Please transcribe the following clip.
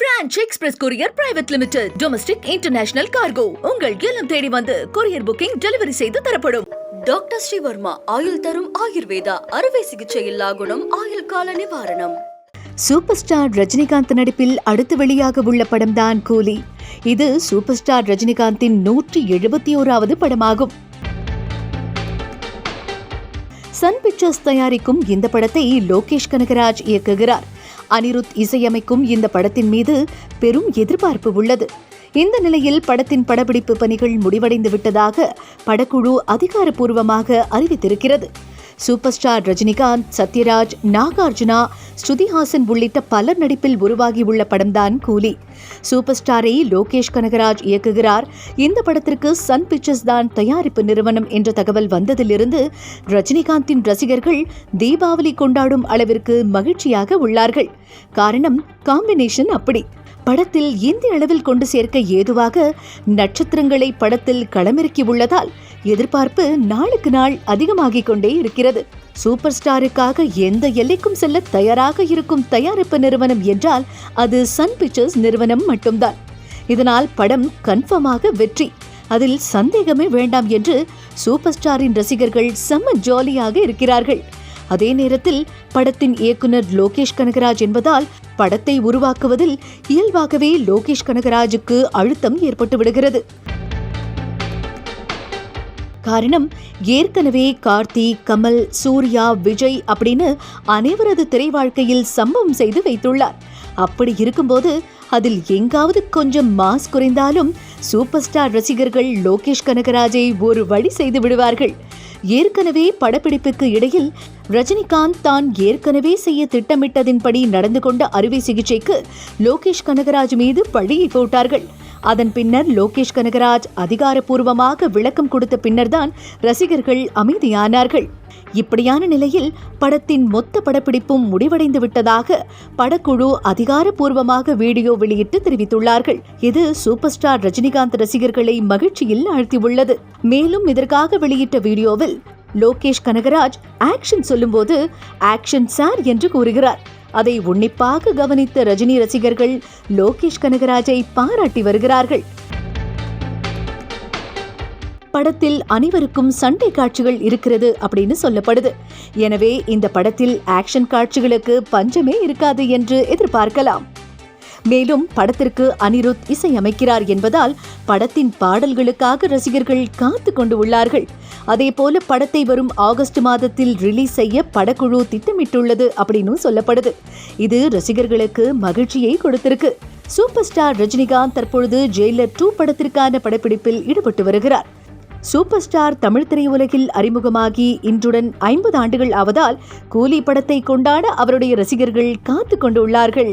Franch Express courier private limited domestic international cargo. உங்கள் இல்லம் தேடி வந்து கொரியர் புக்கிங் டெலிவரி செய்து தரப்படும். டாக்டர் ஸ்ரீவர்மா ஆயுள் தரும் ஆயுர்வேதா அறுவை சிகிச்சை இல்லா குணம் ஆயுள் கால நிவாரணம். சூப்பர் ஸ்டார் ரஜினிகாந்த் நடிப்பில் அடுத்து வெளியாக உள்ள படம்தான் கூலி. இது சூப்பர் ஸ்டார் ரஜினிகாந்தின் நூற்றி எழுபத்தி ஓராவது படமாகும். சன் பிக்சர்ஸ் தயாரிக்கும் இந்த படத்தை லோகேஷ் கனகராஜ் இயக்குகிறார். அனிருத் இசையமைக்கும் இந்த படத்தின் மீது பெரும் எதிர்பார்ப்பு உள்ளது. இந்த நிலையில் படத்தின் படப்பிடிப்பு பணிகள் முடிவடைந்து விட்டதாக படக்குழு அதிகாரப்பூர்வமாக அறிவித்திருக்கிறது. சூப்பர் ஸ்டார் ரஜினிகாந்த் சத்யராஜ் நாகார்ஜுனா ஸ்ருதிஹாசன் உள்ளிட்ட பலர் நடிப்பில் உருவாகியுள்ள படம்தான் கூலி. சூப்பர் ஸ்டாரை லோகேஷ் கனகராஜ் இயக்குகிறார். இந்த படத்திற்கு சன் பிக்சர்ஸ் தான் தயாரிப்பு நிறுவனம் என்ற தகவல் வந்ததிலிருந்து ரஜினிகாந்தின் ரசிகர்கள் தீபாவளி கொண்டாடும் அளவிற்கு மகிழ்ச்சியாக உள்ளார்கள். காரணம் காம்பினேஷன் அப்படி. படத்தில் இந்திய அளவில் கொண்டு சேர்க்க ஏதுவாக நட்சத்திரங்களை படத்தில் களமிறக்கி உள்ளதால் எதிர்பார்ப்பு நாளுக்கு நாள் அதிகமாகிக் கொண்டே இருக்கிறது. சூப்பர் ஸ்டாருக்காக எந்த எல்லைக்கும் செல்ல தயாராக இருக்கும் தயாரிப்பு நிறுவனம் என்றால் அது சன் பிக்சர்ஸ் நிறுவனம் மட்டும்தான். இதனால் படம் கன்ஃபார்மாக வெற்றி. அதில் சந்தேகமே வேண்டாம் என்று சூப்பர் ஸ்டாரின் ரசிகர்கள் செம்ம ஜாலியாக இருக்கிறார்கள். அதே நேரத்தில் படத்தின் இயக்குனர் லோகேஷ் கனகராஜ் என்பதால் படத்தை உருவாக்குவதில் இயல்பாகவே லோகேஷ் கனகராஜுக்கு அழுத்தம் ஏற்பட்டு விடுகிறது. காரணம் ஏற்கனவே கார்த்தி கமல் சூர்யா விஜய் அப்படின்னு அனைவரது திரை வாழ்க்கையில் சம்பவம் செய்து வைத்துள்ளார். அப்படி இருக்கும்போது அதில் எங்காவது கொஞ்சம் மாஸ் குறைந்தாலும் சூப்பர் ஸ்டார் ரசிகர்கள் லோகேஷ் கனகராஜை ஒரு வழி செய்து விடுவார்கள். ஏற்கனவே படப்பிடிப்புக்கு இடையில் ரஜினிகாந்த் தான் ஏற்கனவே செய்ய திட்டமிட்டதின்படி நடந்து கொண்ட அறுவை சிகிச்சைக்கு லோகேஷ் கனகராஜ் மீது பழியை போட்டார்கள். அதன் பின்னர் லோகேஷ் கனகராஜ் அதிகாரப்பூர்வமாக விளக்கம் கொடுத்த பின்னர்தான் ரசிகர்கள் அமைதியானார்கள். இப்படியான நிலையில் படத்தின் மொத்த படப்பிடிப்பும் முடிவடைந்து விட்டதாக படக்குழு அதிகாரப்பூர்வமாக வீடியோ வெளியிட்டு தெரிவித்துள்ளார்கள். இது சூப்பர் ஸ்டார் ரஜினிகாந்த் ரசிகர்களை மகிழ்ச்சியில் ஆழ்த்தியுள்ளது. மேலும் இதற்காக வெளியிட்ட வீடியோவில் லோகேஷ் கனகராஜ் ஆக்ஷன் சொல்லும்போது ஆக்ஷன் சார் என்று கூறுகிறார். அதை உன்னிப்பாக கவனித்த ரஜினி ரசிகர்கள் லோகேஷ் கனகராஜை பாராட்டி வருகிறார்கள். படத்தில் அனைவருக்கும் சண்டை காட்சிகள் இருக்கிறது அப்படின்னு சொல்லப்படுது. எனவே இந்த படத்தில் ஆக்ஷன் காட்சிகளுக்கு பஞ்சமே இருக்காது என்று எதிர்பார்க்கலாம். மேலும் படத்திற்கு அனிருத் இசையமைக்கிறார் என்பதால் படத்தின் பாடல்களுக்காக ரசிகர்கள் காத்து கொண்டு உள்ளார்கள். அதேபோல படத்தை வரும் ஆகஸ்ட் மாதத்தில் ரிலீஸ் செய்ய படக்குழு திட்டமிட்டுள்ளது அப்படின்னு சொல்லப்படுது. இது ரசிகர்களுக்கு மகிழ்ச்சியை கொடுத்திருக்கு. சூப்பர் ஸ்டார் ரஜினிகாந்த் தற்பொழுது ஜெயிலர் டூ படத்திற்கான படப்பிடிப்பில் ஈடுபட்டு வருகிறார். சூப்பர் ஸ்டார் தமிழ் திரையுலகில் அறிமுகமாகி இன்றுடன் ஐம்பது ஆண்டுகள் ஆவதால் கூலி படத்தை கொண்டாட அவருடைய ரசிகர்கள் காத்து கொண்டுள்ளார்கள்